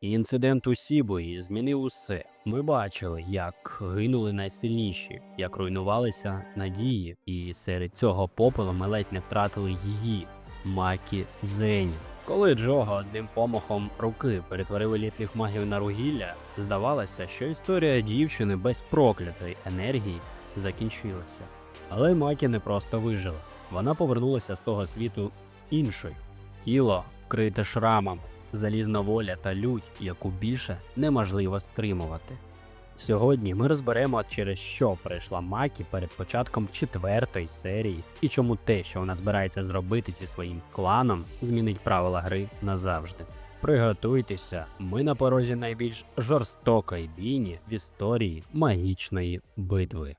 Інцидент у Сібої змінив усе. Ми бачили, як гинули найсильніші, як руйнувалися надії, і серед цього попелу ми ледь не втратили її Макі Зені. Коли Джого одним помахом руки перетворив елітних магів на ругілля, здавалося, що історія дівчини без проклятої енергії закінчилася. Але Макі не просто вижила. Вона повернулася з того світу іншою. Тіло вкрите шрамами, залізна воля та лють, яку більше неможливо стримувати. Сьогодні ми розберемо, через що пройшла Макі перед початком четвертої серії, і чому те, що вона збирається зробити зі своїм кланом, змінить правила гри назавжди. Приготуйтеся, ми на порозі найбільш жорстокої бійні в історії магічної битви.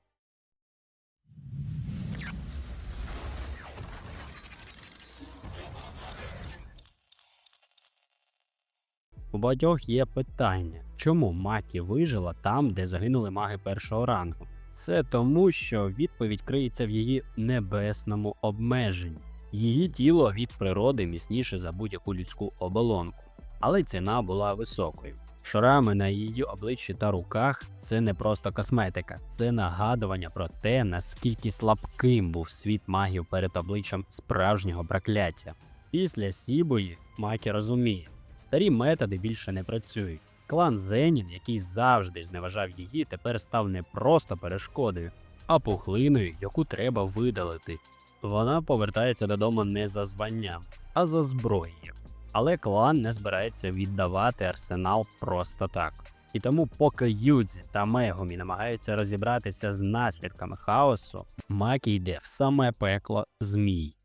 Багатьох є питання, чому Макі вижила там, де загинули маги першого рангу. Це тому, що відповідь криється в її небесному обмеженні. Її тіло від природи міцніше за будь-яку людську оболонку, але ціна була високою. Шрами на її обличчі та руках це не просто косметика, це нагадування про те, наскільки слабким був світ магів перед обличчям справжнього прокляття. Після Сібої Макі розуміє, старі методи більше не працюють. Клан Зенін, який завжди зневажав її, тепер став не просто перешкодою, а пухлиною, яку треба видалити. Вона повертається додому не за званням, а за зброєю. Але клан не збирається віддавати арсенал просто так. І тому, поки Юдзі та Мегумі намагаються розібратися з наслідками хаосу, Макі йде в саме пекло змій.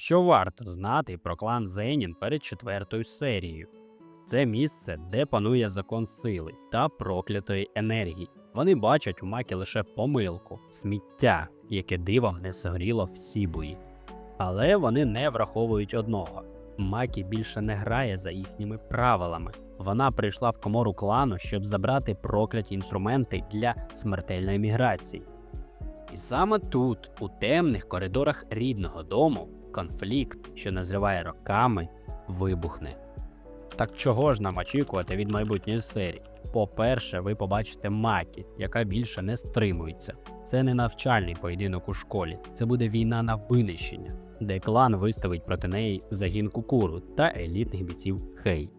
Що варто знати про клан Зенін перед четвертою серією? Це місце, де панує закон сили та проклятої енергії. Вони бачать у макі лише помилку, сміття, яке дивом не згоріло в Сібуї. Але вони не враховують одного: Макі більше не грає за їхніми правилами. Вона прийшла в комору клану, щоб забрати прокляті інструменти для смертельної міграції. І саме тут, у темних коридорах рідного дому, конфлікт, що назріває роками, вибухне. Так чого ж нам очікувати від майбутньої серії? По-перше, ви побачите Макі, яка більше не стримується. Це не навчальний поєдинок у школі, це буде війна на винищення, де клан виставить проти неї загін кукуру та елітних бійців Хей.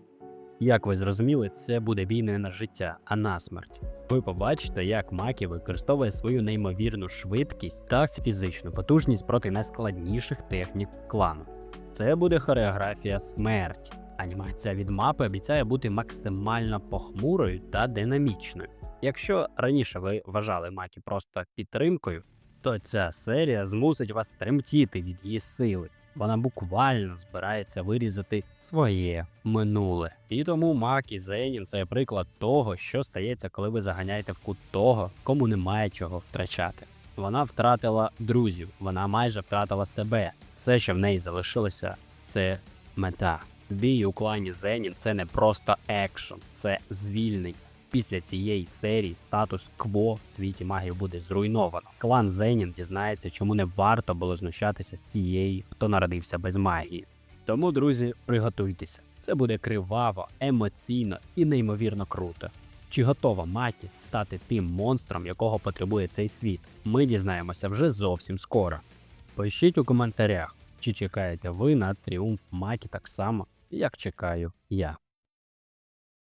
Як ви зрозуміли, це буде бій не на життя, а на смерть. Ви побачите, як Макі використовує свою неймовірну швидкість та фізичну потужність проти найскладніших технік клану. Це буде хореографія смерті. Анімація від мапи обіцяє бути максимально похмурою та динамічною. Якщо раніше ви вважали Макі просто підтримкою, то ця серія змусить вас тремтіти від її сили. Вона буквально збирається вирізати своє минуле. І тому Макі Зенін це приклад того, що стається, коли ви заганяєте в кут того, кому немає чого втрачати. Вона втратила друзів, вона майже втратила себе. Все, що в неї залишилося, це мета. Бій у клані Зенін це не просто екшн, це звільнення. Після цієї серії статус кво в світі магів буде зруйновано. Клан Зенін дізнається, чому не варто було знущатися з цієї, хто народився без магії. Тому, друзі, приготуйтеся. Це буде криваво, емоційно і неймовірно круто. Чи готова Макі стати тим монстром, якого потребує цей світ? Ми дізнаємося вже зовсім скоро. Пишіть у коментарях, чи чекаєте ви на тріумф Макі так само, як чекаю я.